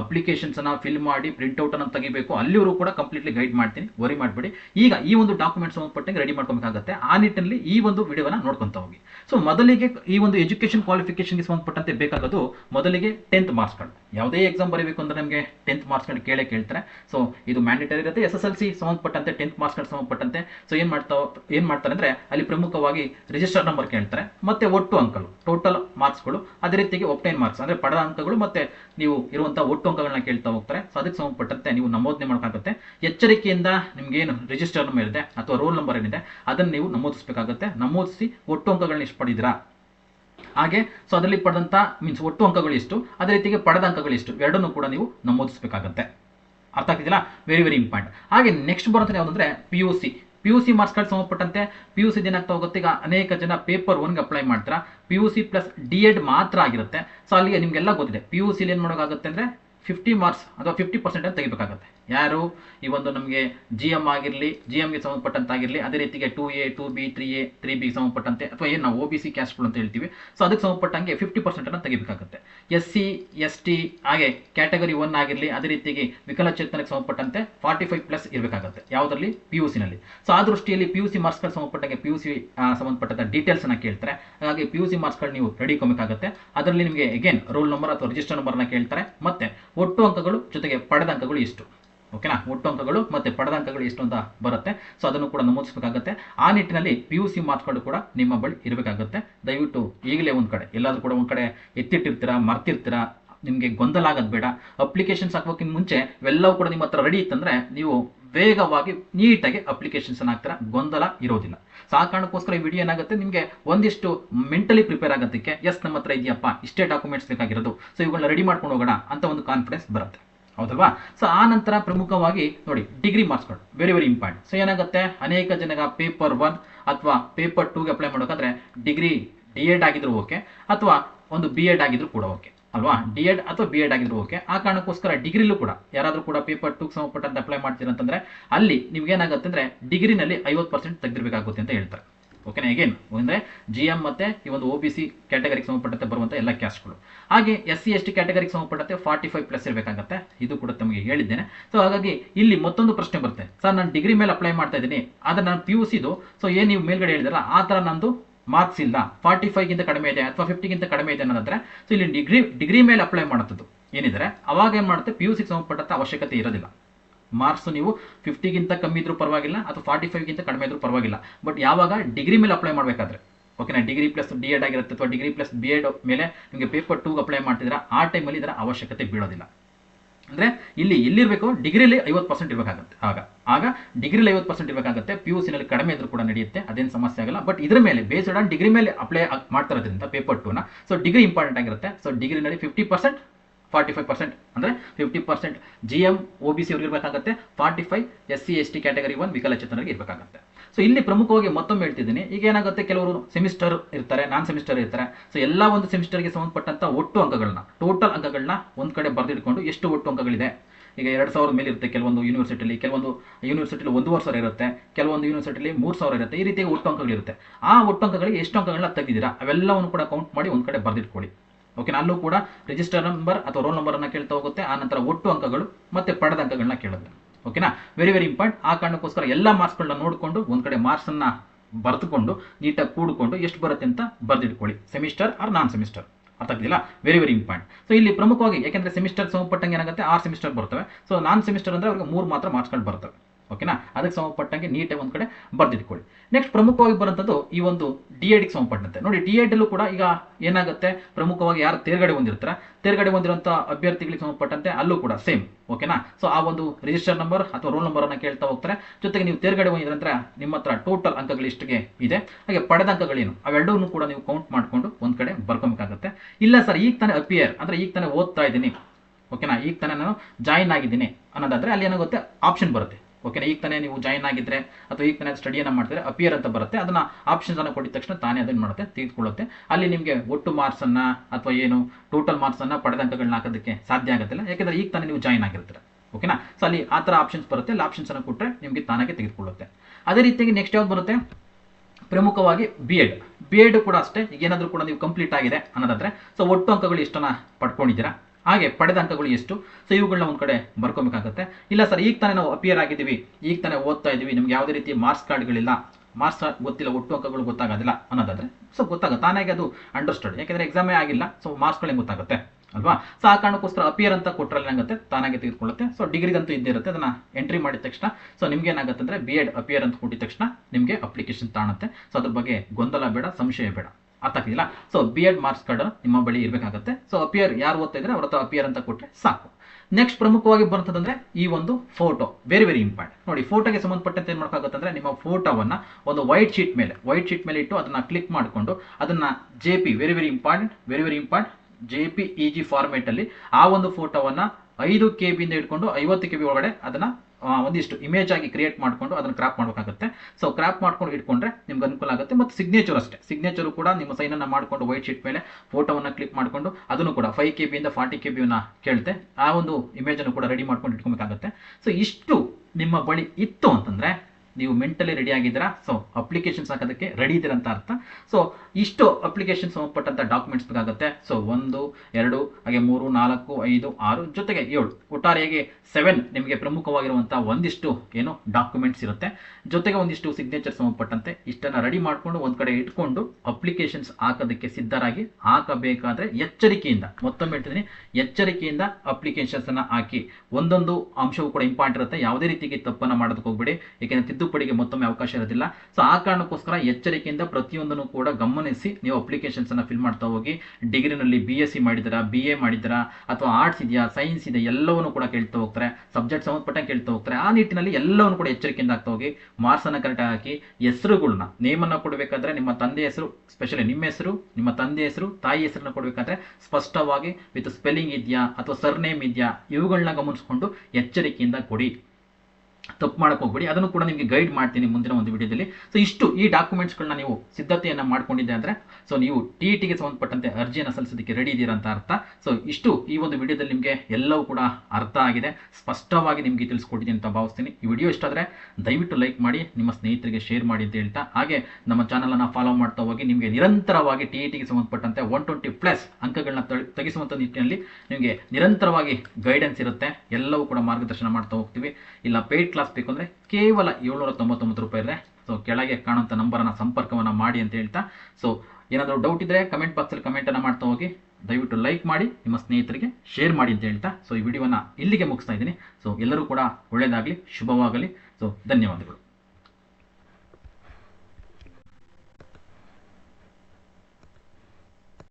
ಅಪ್ಲಿಕೇಶನ್ಸ್ ಅನ್ನ ಫಿಲ್ ಮಾಡಿ ಪ್ರಿಂಟ್ಔಟ್ ಅನ್ನ ತೆಗಿಬೇಕು. ಅಲ್ಲಿವರು ಕೂಡ ಕಂಪ್ಲೀಟ್ಲಿ ಗೈಡ್ ಮಾಡ್ತೀನಿ. ವರಿ ಮಾಡಬೇಡಿ. ಈಗ ಈ ಒಂದು ಡಾಕ್ಯುಮೆಂಟ್ ಸಂಬಂಧಪಟ್ಟಂಗೆ ರೆಡಿ ಮಾಡ್ಕೊಬೇಕಾಗುತ್ತೆ. ಆ ನಿಟ್ಟಿನಲ್ಲಿ ಈ ಒಂದು ವಿಡಿಯೋನ ನೋಡ್ಕೊಂತ ಹೋಗಿ. ಸೊ ಮೊದಲಿಗೆ ಈ ಒಂದು ಎಜುಕೇಷನ್ ಕ್ವಾಲಿಫಿಕೇಶನ್ಗೆ ಸಂಬಂಧಪಟ್ಟಂತೆ ಬೇಕಾಗೋದು ಮೊದಲಿಗೆ ಟೆಂತ್ ಮಾರ್ಕ್ಸ್ ಕಾರ್ಡ್ ಯಾವುದೇ ಎಕ್ಸಾಮ್ ಬರೀಬೇಕು ಅಂದ್ರೆ ನಮಗೆ ಟೆಂತ್ ಮಾರ್ಕ್ಸ್ ಕಾರ್ಡ್ ಕೇಳೇ ಕೇಳ್ತಾರೆ. ಸೊ ಇದು ಮ್ಯಾಂಡೇಟರಿ ಇರುತ್ತೆ. ಎಸ್ ಎಸ್ ಎಲ್ ಸಿ ಸಂಬಂಧಪಟ್ಟಂತೆ ಟೆಂತ್ ಮಾರ್ಕ್ಸ್ ಕಾರ್ಡ್ ಸಂಬಂಧಪಟ್ಟಂತೆ. ಸೊ ಏನು ಮಾಡ್ತಾ, ಏನು ಮಾಡ್ತಾರೆ ಅಂದ್ರೆ ಅಲ್ಲಿ ಪ್ರಮುಖವಾಗಿ ರಿಜಿಸ್ಟರ್ ನಂಬರ್ ಕೇಳ್ತಾರೆ. ಮತ್ತೆ ಒಟ್ಟು ಅಂಕಗಳು ಟೋಟಲ್ ಮಾರ್ಕ್ಸ್ಗಳು ಅದೇ ರೀತಿಗೆ ಒಪ್ಟೈನ್ ಮಾರ್ಕ್ಸ್ ಅಂದ್ರೆ ಪಡೆದ ಅಂಕಗಳು. ಮತ್ತೆ ನೀವು ಇರುವಂಥ ಒಟ್ಟು ಅಂಕಗಳನ್ನ ಕೇಳ್ತಾ ಹೋಗ್ತಾರೆ. ಸೊ ಅದಕ್ಕೆ ಸಂಬಂಧಪಟ್ಟಂತೆ ನೀವು ನಮೋದನೆ ಮಾಡೋಕ್ಕಾಗುತ್ತೆ ಎಚ್ಚರಿಕೆಯಿಂದ ಏನು ರಿಜಿಸ್ಟರ್ ನಂಬರ್ ಇದೆ ಅಥವಾ ರೋಲ್ ನಂಬರ್ ಏನಿದೆ, ಅದನ್ನ ನೀವು ನಮೂದಿಸಬೇಕಾಗುತ್ತೆ. ನಮೂದಿಸಿ ಒಟ್ಟು ಅಂಕಗಳನ್ನ ಎಷ್ಟು ಪಡೆದಿರಾ? ಹಾಗೆ ಸೊ ಅದರಲ್ಲಿ ಪಡೆದಂಥ ಮೀನ್ಸ್ ಒಟ್ಟು ಅಂಕಗಳು ಎಷ್ಟು? ಅದೇ ರೀತಿಗೆ ಪಡೆದ ಅಂಕಗಳು ಎಷ್ಟು? ಎರಡನ್ನೂ ಕೂಡ ನೀವು ನಮೂದಿಸಬೇಕಾಗುತ್ತೆ. ಅರ್ಥ ಆಗ್ತಿದಿಲ್ಲ ವೆರಿ ವೆರಿ ಇಂಪಾರ್ಟೆಂಟ್ ಹಾಗೆ ನೆಕ್ಸ್ಟ್ ಬರುತ್ತೆ ಯಾವುದಂದ್ರೆ P U C P U C marks ಸಂಬಂಧಪಟ್ಟಂತೆ ಪಿ ಯು ಸಿ ಏನಾಗ್ತಾ ಹೋಗುತ್ತೆ? ಈಗ ಅನೇಕ ಜನ ಪೇಪರ್ ಒನ್ಗೆ ಅಪ್ಲೈ ಮಾಡ್ತೀರಾ? P U C plus D Ed ಮಾತ್ರ ಆಗಿರುತ್ತೆ. ಸೊ ಅಲ್ಲಿಗೆ ನಿಮಗೆಲ್ಲ ಗೊತ್ತಿದೆ. ಪಿ ಯು ಸಿಲಿ ಏನು ಮಾಡೋಕ್ಕಾಗುತ್ತೆ ಅಂದರೆ ಫಿಫ್ಟಿ ಮಾರ್ಕ್ಸ್ ಅಥವಾ ಫಿಫ್ಟಿ ಪರ್ಸೆಂಟ್ ಅಂತ ತೆಗಿಬೇಕಾಗುತ್ತೆ. ಯಾರು? ಈ ಒಂದು ನಮಗೆ ಜಿ ಎಂ ಆಗಿರಲಿ ಜಿ ಎಮ್ಗೆ ಸಂಬಂಧಪಟ್ಟಂತಾಗಿರಲಿ, ಅದೇ ರೀತಿಗೆ two A two B three A three B ಸಂಬಂಧಪಟ್ಟಂತೆ, ಅಥವಾ ಏನು ನಾವು ಒ ಬಿ ಸಿ ಕ್ಯಾಸ್ಟ್ಗಳು ಅಂತ ಹೇಳ್ತೀವಿ. ಸೊ ಅದಕ್ಕೆ ಸಂಬಂಧಪಟ್ಟಂಗೆ ಫಿಫ್ಟಿ ಪರ್ಸೆಂಟನ್ನು ತೆಗಿಬೇಕಾಗುತ್ತೆ. ಎಸ್ ಸಿ ಎಸ್ ಟಿ ಹಾಗೆ ಕ್ಯಾಟಗರಿ ಒನ್ ಆಗಿರಲಿ, ಅದೇ ರೀತಿಗೆ ವಿಕಲಚೇತನಕ್ಕೆ ಸಂಬಂಧಪಟ್ಟಂತೆ ಫಾರ್ಟಿ ಫೈವ್ ಪ್ಲಸ್ ಇರಬೇಕಾಗುತ್ತೆ. ಯಾವುದರಲ್ಲಿ? ಪಿ ಯು ಸಿನಲ್ಲಿ ಸೊ ಆ ದೃಷ್ಟಿಯಲ್ಲಿ ಪಿ ಯು ಸಿ ಮಾರ್ಕ್ಸ್ಗಳು ಸಂಬಂಧಪಟ್ಟಂಗೆ ಪಿ ಯು ಸಿ ಸಂಬಂಧಪಟ್ಟಂಥ ಡೀಟೇಲ್ಸನ್ನು ಕೇಳ್ತಾರೆ. ಹಾಗಾಗಿ ಪಿ ಯು ಸಿ ಮಾರ್ಕ್ಸ್ಗಳು ನೀವು ರೆಡಿ ಕೊಬೇಕಾಗುತ್ತೆ ಅದರಲ್ಲಿ ನಿಮಗೆ ಅಗೇನ್ ರೋಲ್ ನಂಬರ್ ಅಥವಾ ರಿಜಿಸ್ಟರ್ ನಂಬರ್ನ ಕೇಳ್ತಾರೆ. ಮತ್ತೆ, ಒಟ್ಟು ಅಂಕಗಳು ಜೊತೆಗೆ ಪಡೆದ ಅಂಕಗಳು ಎಷ್ಟು ಓಕೆನಾ? ಒಟ್ಟು ಅಂಕಗಳು ಮತ್ತೆ ಪಡೆದ ಅಂಕಗಳು ಎಷ್ಟು ಅಂತ ಬರುತ್ತೆ. ಸೊ ಅದನ್ನು ಕೂಡ ನಮೂದಿಸಬೇಕಾಗುತ್ತೆ. ಆ ನಿಟ್ಟಿನಲ್ಲಿ ಪಿ ಯು ಸಿ ಮಾರ್ಕ್ಸ್ಗಳು ಕೂಡ ನಿಮ್ಮ ಬಳಿ ಇರಬೇಕಾಗುತ್ತೆ. ದಯವಿಟ್ಟು ಈಗಲೇ ಒಂದು ಕಡೆ, ಎಲ್ಲಾದರೂ ಕೂಡ ಒಂದು ಕಡೆ ಎತ್ತಿಟ್ಟಿರ್ತೀರಾ, ಮರ್ತಿರ್ತೀರಾ, ನಿಮಗೆ ಗೊಂದಲ ಆಗೋದು ಬೇಡ. ಅಪ್ಲಿಕೇಶನ್ಸ್ ಹಾಕೋಕ್ಕಿಂತ ಮುಂಚೆ ಎಲ್ಲವೂ ಕೂಡ ನಿಮ್ಮ ಹತ್ರ ರೆಡಿ ಇತ್ತಂದ್ರೆ ನೀವು ವೇಗವಾಗಿ ನೀಟಾಗಿ ಅಪ್ಲಿಕೇಶನ್ಸ್ ಹಾಕ್ತೀರಾ. ಗೊಂದಲ ಇರೋದಿಲ್ಲ. ಸೊ ಆ ಕಾರಣಕ್ಕೋಸ್ಕರ ಈ ವಿಡಿಯೋ ಏನಾಗುತ್ತೆ? ನಿಮಗೆ ಒಂದಿಷ್ಟು ಮೆಂಟಲಿ ಪ್ರಿಪೇರ್ ಆಗೋದಕ್ಕೆ ಎಸ್ ನಮ್ಮ ಹತ್ರ ಇದೆಯಪ್ಪ, ಇಷ್ಟೇ ಡಾಕ್ಯುಮೆಂಟ್ಸ್ ಬೇಕಾಗಿರೋದು. ಸೊ ಇವುಗಳನ್ನ ರೆಡಿ ಮಾಡ್ಕೊಂಡು ಹೋಗೋಣ ಅಂತ ಒಂದು ಕಾನ್ಫಿಡೆನ್ಸ್ ಬರುತ್ತೆ. ಹೌದಲ್ವಾ? ಸೊ ಆ ನಂತರ ಪ್ರಮುಖವಾಗಿ ನೋಡಿ degree marks card very very important so ಏನಾಗುತ್ತೆ? ಅನೇಕ ಜನಗ ಪೇಪರ್ ಒನ್ ಅಥವಾ ಪೇಪರ್ ಟೂಗೆ ಅಪ್ಲೈ ಮಾಡಬೇಕಾದ್ರೆ ಡಿಗ್ರಿ ಡಿ ಎಡ್ ಆಗಿದ್ರು ಓಕೆ ಅಥವಾ ಒಂದು ಬಿ ಎಡ್ ಆಗಿದ್ರು ಕೂಡ ಓಕೆ ಅಲ್ವಾ? ಡಿ ಎಡ್ ಅಥವಾ ಬಿ ಎಡ್ ಆಗಿದ್ರು ಓಕೆ ಆ ಕಾರಣಕ್ಕೋಸ್ಕರ ಡಿಗ್ರಿಲೂ ಕೂಡ, ಯಾರಾದರೂ ಕೂಡ ಪೇಪರ್ ಟೂಗೆ ಸಂಬಂಧಪಟ್ಟಂತೆ ಅಪ್ಲೈ ಮಾಡ್ತೀರಂತಂದ್ರೆ ಅಲ್ಲಿ ನಿಮ್ಗೆ ಏನಾಗುತ್ತೆ ಅಂದ್ರೆ ಡಿಗ್ರಿನಲ್ಲಿ ಐವತ್ತು ಪರ್ಸೆಂಟ್ ತೆಗೆದಿರಬೇಕಾಗುತ್ತೆ ಅಂತ ಹೇಳ್ತಾರೆ. ಓಕೆನಾ ಅಗೇನ್ ಅಂದರೆ ಜಿ ಎಂ ಮತ್ತೆ ಈ ಒಂದು ಒ ಬಿ ಸಿ ಕ್ಯಾಟಗರಿಗೆ ಸಂಬಂಧಪಟ್ಟಂತೆ ಬರುವಂಥ ಎಲ್ಲ ಕ್ಯಾಸ್ಟ್ಗಳು ಹಾಗೆ ಎಸ್ ಸಿ ಎಸ್ ಟಿ ಕ್ಯಾಟಗರಿಗೆ ಸಂಬಂಧಪಟ್ಟಂತೆ ಫಾರ್ಟಿ ಫೈವ್ ಪ್ಲಸ್ ಇರಬೇಕಾಗತ್ತೆ. ಇದು ಕೂಡ ತಮಗೆ ಹೇಳಿದ್ದೇನೆ. ಸೊ ಹಾಗಾಗಿ ಇಲ್ಲಿ ಮತ್ತೊಂದು ಪ್ರಶ್ನೆ ಬರುತ್ತೆ. ಸರ್, ನಾನು ಡಿಗ್ರಿ ಮೇಲೆ ಅಪ್ಲೈ ಮಾಡ್ತಾ ಇದ್ದೀನಿ. ಆದರೆ ನಾನು ಪಿ ಯು ಸಿದು ಸೊ ಏನು ನೀವು ಮೇಲ್ಗಡೆ ಹೇಳಿದಾರ ಆ ಥರ ನಂದು ಮಾರ್ಕ್ಸ್ ಇಲ್ಲ. ಫಾರ್ಟಿ ಫೈವ್ಗಿಂತ ಕಡಿಮೆ ಇದೆ ಅಥವಾ ಫಿಫ್ಟಿಗಿಂತ ಕಡಿಮೆ ಇದೆ ಅನ್ನೋದಾದ್ರೆ ಸೊ ಇಲ್ಲಿ ಡಿಗ್ರಿ ಡಿಗ್ರಿ ಮೇಲೆ ಅಪ್ಲೈ ಮಾಡುತ್ತದ್ದು ಏನಿದ್ರೆ, ಅವಾಗ ಏನು ಮಾಡುತ್ತೆ? ಪಿ ಯು ಸಿಗೆ ಸಂಬಂಧಪಟ್ಟಂತ ಅವಶ್ಯಕತೆ ಇರೋದಿಲ್ಲ. ಮಾರ್ಕ್ಸ್ ನೀವು ಫಿಫ್ಟಿಗಿಂತ ಕಮ್ಮಿ ಇದ್ರೂ ಪರವಾಗಿಲ್ಲ ಅಥವಾ ಫಾರ್ಟಿ ಫೈವ್ಗಿಂತ ಕಡಿಮೆ ಇದ್ರೂ ಪರವಾಗಿಲ್ಲ. ಬಟ್ ಯಾವಾಗ ಡಿಗ್ರಿ ಮೇಲೆ ಅಪ್ಲೈ ಮಾಡಬೇಕಾದ್ರೆ. ಓಕೆನಾ ಡಿಗ್ರಿ ಪ್ಲಸ್ ಡಿ ಎಡ್ ಆಗಿರುತ್ತೆ ಅಥವಾ ಡಿಗ್ರಿ ಪ್ಲಸ್ ಬಿ ಎಡ್ ಮೇಲೆ ನಿಮಗೆ ಪೇಪರ್ ಟೂಗೆ ಅಪ್ಲೈ ಮಾಡ್ತಿದ್ರೆ ಆ ಟೈಮಲ್ಲಿ ಇದರ ಅವಶ್ಯಕತೆ ಬೀಳೋದಿಲ್ಲ. ಅಂದರೆ ಇಲ್ಲಿ ಎಲ್ಲಿರಬೇಕು? ಡಿಗ್ರಿಲಿ ಐವತ್ತು ಪರ್ಸೆಂಟ್ ಇರಬೇಕಾಗುತ್ತೆ. ಆಗ ಆಗ ಡಿಗ್ರಿಲಿ ಐವತ್ತು ಪರ್ಸೆಂಟ್ ಇರಬೇಕಾಗುತ್ತೆ. ಪಿ ಯು ಸಿನಲ್ಲಿ ಕಡಿಮೆ ಇದ್ರೂ ಕೂಡ ನಡೆಯುತ್ತೆ. ಅದೇನು ಸಮಸ್ಯೆ ಆಗಲ್ಲ. ಬಟ್ ಇದ್ರ ಮೇಲೆ ಬೇಸ್ಡ್ ಆನ್ ಡಿಗ್ರಿ ಮೇಲೆ ಅಪ್ಲೈ ಮಾಡ್ತಾ ಇರೋದ್ರಿಂದ ಪೇಪರ್ ಟೂನ ಸೊ ಡಿಗ್ರಿ ಇಂಪಾರ್ಟೆಂಟ್ ಆಗಿರುತ್ತೆ. So ಡಿಗ್ರಿನಲ್ಲಿ fifty percent forty five percent ಅಂದರೆ fifty percent G M O B C ಅವ್ರಿಗೆ ಇರಬೇಕಾಗುತ್ತೆ. Forty five S C S T category one ವಿಕಲಚೇತನರಿಗೆ ಇರಬೇಕಾಗುತ್ತೆ. ಸೊ ಇಲ್ಲಿ ಪ್ರಮುಖವಾಗಿ ಮತ್ತೊಮ್ಮೆ ಹೇಳ್ತಿದ್ದೀನಿ. ಈಗ ಏನಾಗುತ್ತೆ? ಕೆಲವರು ಸೆಮಿಸ್ಟರ್ ಇರ್ತಾರೆ ನಾನ್ ಸೆಮಿಸ್ಟರ್ ಇರ್ತಾರೆ. ಸೊ ಎಲ್ಲ ಒಂದು ಸೆಮಿಸ್ಟರ್ಗೆ ಸಂಬಂಧಪಟ್ಟಂತ ಒಟ್ಟು ಅಂಕಗಳನ್ನ ಟೋಟಲ್ ಅಂಕಗಳನ್ನ ಒಂದು ಕಡೆ ಬರೆದಿಟ್ಕೊಂಡು ಎಷ್ಟು ಒಟ್ಟು ಅಂಕಗಳಿದೆ? ಈಗ ಎರಡು ಸಾವಿರದ ಮೇಲೆ ಇರುತ್ತೆ, ಕೆಲವೊಂದು ಯೂನಿವರ್ಸಿಟಿಲಿ ಕೆಲವೊಂದು ಯೂನಿವರ್ಸಿಟಿಲಿ ಒಂದೂವರೆ ಸಾವಿರ ಇರುತ್ತೆ, ಕೆಲವೊಂದು ಯೂನಿವರ್ಸಿಟಿಲಿ ಮೂರು ಸಾವಿರ ಇರುತ್ತೆ, ಈ ರೀತಿಯಾಗಿ ಒಟ್ಟು ಅಂಕಗಳಿರುತ್ತೆ. ಆ ಒಟ್ಟು ಅಂಕಗಳಿಗೆ ಎಷ್ಟು ಅಂಕಗಳನ್ನ ತೆಗೆದಿರಾ ಅವೆಲ್ಲವನ್ನು ಕೂಡ ಕೌಂಟ್ ಮಾಡಿ ಒಂದು ಕಡೆ ಬರೆದಿಟ್ಕೊಳ್ಳಿ. ಓಕೆ ಅಲ್ಲೂ ಕೂಡ ರಿಜಿಸ್ಟರ್ ನಂಬರ್ ಅಥವಾ ರೋಲ್ ನಂಬರನ್ನು ಕೇಳ್ತಾ ಹೋಗುತ್ತೆ. ಆ ನಂತರ ಒಟ್ಟು ಅಂಕಗಳು ಮತ್ತೆ ಪಡೆದ ಅಂಕಗಳನ್ನ ಕೇಳುತ್ತೆ. ಓಕೆನಾ ವೆರಿ ವೆರಿ ಇಂಪಾರ್ಟೆಂಟ್ ಆ ಕಾರಣಕ್ಕೋಸ್ಕರ ಎಲ್ಲ ಮಾರ್ಕ್ಸ್ಗಳನ್ನ ನೋಡಿಕೊಂಡು ಒಂದು ಕಡೆ ಮಾರ್ಕ್ಸನ್ನು ಬರೆದುಕೊಂಡು ನೀಟಾಗಿ ಕೂಡಿಕೊಂಡು ಎಷ್ಟು ಬರುತ್ತೆ ಅಂತ ಬರೆದಿಟ್ಕೊಳ್ಳಿ. ಸೆಮಿಸ್ಟರ್ ಆರ್ ನಾನ್ ಸೆಮಿಸ್ಟರ್ ಅರ್ಥ ಆಗ್ತಿಲ್ಲ ವೆರಿ ವೆರಿ ಇಂಪಾರ್ಟೆಂಟ್ ಸೊ ಇಲ್ಲಿ ಪ್ರಮುಖವಾಗಿ, ಯಾಕೆಂದ್ರೆ ಸೆಮಿಸ್ಟರ್ ಸಂಬಂಧಪಟ್ಟಂಗೆ ಏನಾಗುತ್ತೆ? ಆರ್ ಸೆಮಿಸ್ಟರ್ ಬರ್ತವೆ. ಸೊ ನಾನ್ ಸೆಮಿಸ್ಟರ್ ಅಂದ್ರೆ ಅವ್ರಿಗೆ ಮೂರು ಮಾತ್ರ ಮಾರ್ಕ್ಸ್ಗಳು ಬರ್ತವೆ. ಓಕೆನಾ? ಅದಕ್ಕೆ ಸಂಬಂಧಪಟ್ಟಂಗೆ ನೀಟಾಗಿ ಒಂದು ಕಡೆ ಬರೆದಿಟ್ಕೊಳ್ಳಿ ನೆಕ್ಸ್ಟ್ ಪ್ರಮುಖವಾಗಿ ಬರುವಂಥದ್ದು ಈ ಒಂದು ಡಿ ಎಡ್ಗೆ ಸಂಬಂಧಪಟ್ಟಂತೆ. ನೋಡಿ ಡಿ ಎಡಲ್ಲೂ ಕೂಡ ಈಗ ಏನಾಗುತ್ತೆ? ಪ್ರಮುಖವಾಗಿ ಯಾರು ತೇರ್ಗಡೆ ಹೊಂದಿರ್ತಾರೆ? ತೇರ್ಗಡೆ ಹೊಂದಿರುವಂಥ ಅಭ್ಯರ್ಥಿಗಳಿಗೆ ಸಂಬಂಧಪಟ್ಟಂತೆ ಅಲ್ಲೂ ಕೂಡ ಸೇಮ್ ಓಕೆನಾ? ಸೊ ಆ ಒಂದು ರಿಜಿಸ್ಟರ್ ನಂಬರ್ ಅಥವಾ ರೋಲ್ ನಂಬರ್ ಅನ್ನು ಕೇಳ್ತಾ ಹೋಗ್ತಾರೆ. ಜೊತೆಗೆ ನೀವು ತೇರ್ಗಡೆ ಹೊಂದಿದ್ರೆ ನಿಮ್ಮ ಹತ್ರ ಟೋಟಲ್ ಅಂಕಗಳು ಇಷ್ಟಿಗೆ ಇದೆ. ಹಾಗೆ ಪಡೆದ ಅಂಕಗಳೇನು? ಅವೆರಡೂ ಕೂಡ ನೀವು ಕೌಂಟ್ ಮಾಡಿಕೊಂಡು ಒಂದು ಕಡೆ ಬರ್ಕೊಬೇಕಾಗುತ್ತೆ. ಇಲ್ಲ ಸರ್ ಈಗ ತಾನೇ ಅಪಿಯರ್ ಅಂದರೆ ಈಗ ತಾನೇ ಓದ್ತಾ ಇದ್ದೀನಿ. ಓಕೆನಾ? ಈಗ ತಾನೇ ನಾನು ಜಾಯಿನ್ ಆಗಿದ್ದೀನಿ ಅನ್ನೋದಾದ್ರೆ ಅಲ್ಲಿ ಏನಾಗುತ್ತೆ? ಆಪ್ಷನ್ ಬರುತ್ತೆ. ಓಕೆನಾ ಈಗ ತಾನೇ ನೀವು ಜಾಯಿನ್ ಆಗಿದ್ರೆ ಅಥವಾ ಈಗ ತಾನೇ ಸ್ಟಡಿಯನ್ನು ಮಾಡ್ತಾರೆ ಅಪಿಯರ್ ಅಂತ ಬರುತ್ತೆ. ಅದನ್ನ ಆಪ್ಷನ್ಸ್ ಅನ್ನು ಕೊಟ್ಟಿದ ತಕ್ಷಣ ತಾನೇ ಅದನ್ನು ಮಾಡುತ್ತೆ ತೆಗೆದುಕೊಳ್ಳುತ್ತೆ ಅಲ್ಲಿ ನಿಮಗೆ ಒಟ್ಟು ಮಾರ್ಕ್ಸನ್ನು ಅಥವಾ ಏನು ಟೋಟಲ್ ಮಾರ್ಕ್ಸ್ ಅನ್ನ ಪಡೆದ ಅಂಕಗಳನ್ನ ಹಾಕೋದಕ್ಕೆ ಸಾಧ್ಯ ಆಗುತ್ತಿಲ್ಲ. ಯಾಕಂದ್ರೆ ಈಗ ತಾನೇ ನೀವು ಜಾಯಿನ್ ಆಗಿರ್ತೀರ. ಓಕೆನಾ ಸೊ ಅಲ್ಲಿ ಆ ಥರ ಆಪ್ಷನ್ಸ್ ಬರುತ್ತೆ. ಅಲ್ಲಿ ಆಪ್ಷನ್ಸ್ ಅನ್ನು ಕೊಟ್ಟರೆ ನಿಮಗೆ ತಾನಾಗೆ ತೆಗೆದುಕೊಳ್ಳುತ್ತೆ. ಅದೇ ರೀತಿಯಾಗಿ ನೆಕ್ಸ್ಟ್ ಯಾವ್ದು ಬರುತ್ತೆ? ಪ್ರಮುಖವಾಗಿ ಬಿ ಎಡ್ ಬಿ ಎಡ್ ಕೂಡ ಅಷ್ಟೇ. ಈಗ ಏನಾದರೂ ಕೂಡ ನೀವು ಕಂಪ್ಲೀಟ್ ಆಗಿದೆ ಅನ್ನೋದಾದರೆ ಸೊ ಒಟ್ಟು ಅಂಕಗಳು ಇಷ್ಟನ್ನ ಪಡ್ಕೊಂಡಿದ್ದೀರಾ? ಹಾಗೆ ಪಡೆದ ಅಂಕಗಳು ಎಷ್ಟು? ಸೊ ಇವುಗಳನ್ನ ಒಂದು ಕಡೆ ಬರ್ಕೊಬೇಕಾಗುತ್ತೆ. ಇಲ್ಲ ಸರ್ ಈಗ ತಾನೇ ನಾವು ಅಪಿಯರ್ ಆಗಿದ್ದೀವಿ. ಈಗ ತಾನೇ ಓದ್ತಾ ಇದ್ದೀವಿ. ನಿಮ್ಗೆ ಯಾವುದೇ ರೀತಿ ಮಾರ್ಕ್ಸ್ ಕಾರ್ಡ್ಗಳಿಲ್ಲ ಮಾರ್ಕ್ಸ್ ಗೊತ್ತಿಲ್ಲ, ಒಟ್ಟು ಅಂಕಗಳು ಗೊತ್ತಾಗೋದಿಲ್ಲ ಅನ್ನೋದಾದ್ರೆ. ಸೊ ಗೊತ್ತಾಗುತ್ತೆ. ತಾನಾಗೆ ಅದು ಅಂಡರ್ಸ್ಟುಡ್ ಯಾಕೆಂದರೆ ಎಕ್ಸಾಮೇ ಆಗಿಲ್ಲ. ಸೊ ಮಾರ್ಕ್ಸ್ಗಳೇ ಗೊತ್ತಾಗುತ್ತೆ. ಅಲ್ವಾ? ಸೊ ಆ ಕಾರಣಕ್ಕೋಸ್ಕರ ಅಪಿಯರ್ ಅಂತ ಕೊಟ್ಟರಲ್ಲಿ ಏನಾಗುತ್ತೆ ತಾನಾಗೆ ತೆಗೆದುಕೊಳ್ಳುತ್ತೆ. ಸೊ ಡಿಗ್ರಿಗಂತೂ ಇದ್ದೇ ಇರುತ್ತೆ. ಅದನ್ನು ಎಂಟ್ರಿ ಮಾಡಿದ ತಕ್ಷಣ. ಸೊ ನಿಮ್ಗೆ ಏನಾಗುತ್ತೆ ಅಂದರೆ ಬಿ ಎಡ್ ಅಪಿಯರ್ ಅಂತ ಕೊಟ್ಟಿದ ತಕ್ಷಣ ನಿಮಗೆ ಅಪ್ಲಿಕೇಶನ್ ತಾಣುತ್ತೆ. ಸೊ ಅದ್ರ ಬಗ್ಗೆ ಗೊಂದಲ ಬೇಡ, ಸಂಶಯ ಬೇಡ. ಅರ್ಥ ಆಗ್ತಿಲ್ಲ. So B Ed marks card ನಿಮ್ಮ ಬಳಿ ಇರಬೇಕಾಗುತ್ತೆ. ಸೊ ಅಪಿಯರ್ ಯಾರು ಓದ್ತಾ ಇದ್ರೆ ಅವ್ರ ಹತ್ರ ಅಪಿಯರ್ ಅಂತ ಕೊಟ್ಟರೆ ಸಾಕು. ನೆಕ್ಸ್ಟ್ ಪ್ರಮುಖವಾಗಿ ಬರ್ತದಂದ್ರೆ ಈ ಒಂದು ಫೋಟೋ ವೆರಿ ವೆರಿ ಇಂಪಾರ್ಟೆಂಟ್ ನೋಡಿ ಫೋಟೋಗೆ ಸಂಬಂಧಪಟ್ಟಂತೆ ಏನು ಮಾಡೋಕ್ಕಾಗುತ್ತೆ ಅಂದ್ರೆ ನಿಮ್ಮ ಫೋಟೋವನ್ನ ಒಂದು ವೈಟ್ ಶೀಟ್ ಮೇಲೆ ವೈಟ್ ಶೀಟ್ ಮೇಲೆ ಇಟ್ಟು ಅದನ್ನ ಕ್ಲಿಕ್ ಮಾಡಿಕೊಂಡು ಅದನ್ನ J P very very important very very important J P E G format ಅಲ್ಲಿ ಆ ಒಂದು ಫೋಟೋವನ್ನ ಐದು ಕೆ ಬಿಯಿಂದ ಇಟ್ಕೊಂಡು ಐವತ್ತು ಕೆ ಬಿ ಒಳಗಡೆ ಅದನ್ನ ಒಂದಿಷ್ಟು ಇಮೇಜ್ ಆಗಿ ಕ್ರಿಯೇಟ್ ಮಾಡಿಕೊಂಡು ಅದನ್ನು ಕ್ರಾಪ್ ಮಾಡಬೇಕಾಗುತ್ತೆ. ಸೊ ಕ್ರಾಪ್ ಮಾಡ್ಕೊಂಡು ಇಟ್ಕೊಂಡ್ರೆ ನಿಮ್ಗೆ ಅನುಕೂಲ ಆಗುತ್ತೆ. ಮತ್ತು ಸಿಗ್ನೇಚರ್ ಅಷ್ಟೇ. ಸಿಗ್ನೇಚರು ಕೂಡ ನಿಮ್ಮ ಸೈನನ್ನು ಮಾಡಿಕೊಂಡು ವೈಟ್ ಶೀಟ್ ಮೇಲೆ ಫೋಟೋವನ್ನು ಕ್ಲಿಕ್ ಮಾಡಿಕೊಂಡು ಅದನ್ನು ಕೂಡ ಫೈವ್ ಕೆ ಬಿಯಿಂದ ಫಾರ್ಟಿ ಕೆ ಬಿಯನ್ನು ಕೇಳುತ್ತೆ ಆ ಒಂದು ಇಮೇಜನ್ನು ಕೂಡ ರೆಡಿ ಮಾಡ್ಕೊಂಡು ಇಟ್ಕೊಬೇಕಾಗುತ್ತೆ. ಸೊ ಇಷ್ಟು ನಿಮ್ಮ ಬಳಿ ಇತ್ತು ಅಂತಂದ್ರೆ ನೀವು ಮೆಂಟಲಿ ರೆಡಿ ಆಗಿದ್ದೀರಾ? ಸೊ ಅಪ್ಲಿಕೇಶನ್ಸ್ ಹಾಕೋದಕ್ಕೆ ರೆಡಿ ಅಂತ ಅರ್ಥ. ಸೊ ಇಷ್ಟು ಅಪ್ಲಿಕೇಶನ್ ಸಂಬಂಧಪಟ್ಟಂತ ಡಾಕ್ಯುಮೆಂಟ್ಸ್ ಬೇಕಾಗುತ್ತೆ. ಸೊ ಒಂದು, ಎರಡು, ಹಾಗೆ ಮೂರು, ನಾಲ್ಕು, ಐದು, ಆರು, ಜೊತೆಗೆ ಏಳು. ಒಟ್ಟಾರೆಯಾಗಿ ಸೆವೆನ್ ನಿಮಗೆ ಪ್ರಮುಖವಾಗಿರುವಂಥ ಒಂದಿಷ್ಟು ಏನು ಡಾಕ್ಯುಮೆಂಟ್ಸ್ ಇರುತ್ತೆ. ಜೊತೆಗೆ ಒಂದಿಷ್ಟು ಸಿಗ್ನೇಚರ್ ಸಂಬಂಧಪಟ್ಟಂತೆ ಇಷ್ಟನ್ನ ರೆಡಿ ಮಾಡ್ಕೊಂಡು ಒಂದು ಕಡೆ ಇಟ್ಕೊಂಡು ಅಪ್ಲಿಕೇಶನ್ಸ್ ಹಾಕೋದಕ್ಕೆ ಸಿದ್ಧರಾಗಿ ಹಾಕಬೇಕಾದ್ರೆ ಎಚ್ಚರಿಕೆಯಿಂದ, ಮತ್ತೊಮ್ಮೆ ಹೇಳ್ತಿದ್ದೀನಿ, ಎಚ್ಚರಿಕೆಯಿಂದ ಅಪ್ಲಿಕೇಶನ್ಸ್ ಅನ್ನ ಹಾಕಿ. ಒಂದೊಂದು ಅಂಶವೂ ಕೂಡ ಇಂಪಾರ್ಟೆಂಟ್ ಇರುತ್ತೆ. ಯಾವುದೇ ರೀತಿಗೆ ತಪ್ಪನ್ನ ಮಾಡೋದಕ್ಕೆ ಹೋಗ್ಬೇಡಿ. ಏಕೆಂದ್ರೆ ತಿದ್ದುಪಡಿಗೆ ಮತ್ತೊಮ್ಮೆ ಅವಕಾಶ ಇರೋದಿಲ್ಲ. ಸೊ ಆ ಕಾರಣಕ್ಕೋಸ್ಕರ ಎಚ್ಚರಿಕೆಯಿಂದ ಪ್ರತಿಯೊಂದನ್ನು ಕೂಡ ಗಮನಿಸಿ ನೀವು ಅಪ್ಲಿಕೇಶನ್ಸ್ ಅನ್ನ ಫಿಲ್ ಮಾಡ್ತಾ ಹೋಗಿ. ಡಿಗ್ರಿನಲ್ಲಿ ಬಿ ಎಸ್ ಸಿ ಮಾಡಿದರಾ ಬಿ ಎ ಮಾಡಿದರಾ ಅಥವಾ ಆರ್ಟ್ಸ್ ಇದೆಯಾ ಸೈನ್ಸ್ ಇದೆ ಎಲ್ಲವನ್ನು ಕೂಡ ಕೇಳ್ತಾ ಹೋಗ್ತಾರೆ. ಸಬ್ಜೆಕ್ಟ್ ಸಂಬಂಧಪಟ್ಟ ಕೇಳ್ತಾ ಹೋಗ್ತಾರೆ. ಆ ನಿಟ್ಟಿನಲ್ಲಿ ಎಲ್ಲವನ್ನು ಕೂಡ ಎಚ್ಚರಿಕೆಯಿಂದ ಆಗ್ತಾ ಹೋಗಿ. ಮಾರ್ಕ್ಸ್ ಅನ್ನ ಕರೆಕ್ಟ್ ಹಾಕಿ. ಹೆಸರುಗಳನ್ನ ನೇಮನ್ನ ಕೊಡಬೇಕಾದ್ರೆ ನಿಮ್ಮ ತಂದೆ ಹೆಸರು ಸ್ಪೆಷಲಿ ನಿಮ್ಮ ಹೆಸರು, ನಿಮ್ಮ ತಂದೆ ಹೆಸರು, ತಾಯಿ ಹೆಸರನ್ನ ಕೊಡಬೇಕಾದ್ರೆ ಸ್ಪಷ್ಟವಾಗಿ ವಿತ್ ಸ್ಪೆಲ್ಲಿಂಗ್ ಇದೆಯಾ, ಅಥವಾ ಸರ್ನೇಮ್ ಇದೆಯಾ ಇವುಗಳನ್ನ ಗಮನಿಸ್ಕೊಂಡು ಎಚ್ಚರಿಕೆಯಿಂದ ಕೊಡಿ. ತಪ್ಪು ಮಾಡಕ್ಕೆ ಹೋಗ್ಬೇಡಿ. ಅದನ್ನು ಕೂಡ ನಿಮಗೆ ಗೈಡ್ ಮಾಡ್ತೀನಿ ಮುಂದಿನ ಒಂದು ವಿಡಿಯೋದಲ್ಲಿ. ಸೊ ಇಷ್ಟು ಈ ಡಾಕ್ಯುಮೆಂಟ್ಸ್ಗಳನ್ನ ನೀವು ಸಿದ್ಧತೆಯನ್ನು ಮಾಡ್ಕೊಂಡಿದ್ದೆ ಅಂದರೆ ಸೊ ನೀವು ಟಿ ಟಿಗೆ ಸಂಬಂಧಪಟ್ಟಂತೆ ಅರ್ಜಿಯನ್ನು ಸಲ್ಲಿಸೋದಕ್ಕೆ ರೆಡಿ ಇದ್ದೀರಾ ಅಂತ ಅರ್ಥ. ಸೊ ಇಷ್ಟು ಈ ಒಂದು ವಿಡಿಯೋದಲ್ಲಿ ನಿಮಗೆ ಎಲ್ಲವೂ ಕೂಡ ಅರ್ಥ ಆಗಿದೆ. ಸ್ಪಷ್ಟವಾಗಿ ನಿಮಗೆ ತಿಳಿಸ್ಕೊಟ್ಟಿದ್ದೀನಿ ಅಂತ ಭಾವಿಸ್ತೀನಿ. ಈ ವಿಡಿಯೋ ಇಷ್ಟ ಆದರೆ ದಯವಿಟ್ಟು ಲೈಕ್ ಮಾಡಿ, ನಿಮ್ಮ ಸ್ನೇಹಿತರಿಗೆ ಶೇರ್ ಮಾಡಿ ಅಂತ ಹೇಳ್ತಾ. ಹಾಗೆ ನಮ್ಮ ಚಾನಲನ್ನು ಫಾಲೋ ಮಾಡ್ತಾ ಹೋಗಿ, ನಿಮಗೆ ನಿರಂತರವಾಗಿ ಟಿ ಟಿಗೆ ಸಂಬಂಧಪಟ್ಟಂತೆ ಒನ್ ಟ್ವೆಂಟಿ ಪ್ಲಸ್ ಅಂಕಗಳನ್ನ ತಗ್- ತೆಗೆಸುವಂಥ ನಿಟ್ಟಿನಲ್ಲಿ ನಿಮಗೆ ನಿರಂತರವಾಗಿ ಗೈಡೆನ್ಸ್ ಇರುತ್ತೆ. ಎಲ್ಲವೂ ಕೂಡ ಮಾರ್ಗದರ್ಶನ ಮಾಡ್ತಾ ಹೋಗ್ತೀವಿ. ಇಲ್ಲ ಪೇಯ್ಡ್ ಕ್ಲಾಸ್ ಬೇಕು ಅಂದರೆ ಕೇವಲ ಏಳ್ನೂರ ತೊಂಬತ್ತೊಂಬತ್ತು ರೂಪಾಯಿ ಇದೆ ಸೊ ಕೆಳಗೆ ಕಾಣುವಂಥ ನಂಬರನ್ನು ಸಂಪರ್ಕವನ್ನು ಮಾಡಿ ಅಂತ ಹೇಳ್ತಾ. ಸೊ ಏನಾದರೂ ಡೌಟ್ ಇದ್ದರೆ ಕಮೆಂಟ್ ಬಾಕ್ಸಲ್ಲಿ ಕಮೆಂಟನ್ನು ಮಾಡ್ತಾ ಹೋಗಿ. ದಯವಿಟ್ಟು ಲೈಕ್ ಮಾಡಿ, ನಿಮ್ಮ ಸ್ನೇಹಿತರಿಗೆ ಶೇರ್ ಮಾಡಿ ಅಂತ ಹೇಳ್ತಾ. ಸೊ ಈ ವಿಡಿಯೋನ ಇಲ್ಲಿಗೆ ಮುಗಿಸ್ತಾ ಇದ್ದೀನಿ. ಸೊ ಎಲ್ಲರೂ ಕೂಡ ಒಳ್ಳೆಯದಾಗಲಿ ಶುಭವಾಗಲಿ. ಸೊ ಧನ್ಯವಾದಗಳು.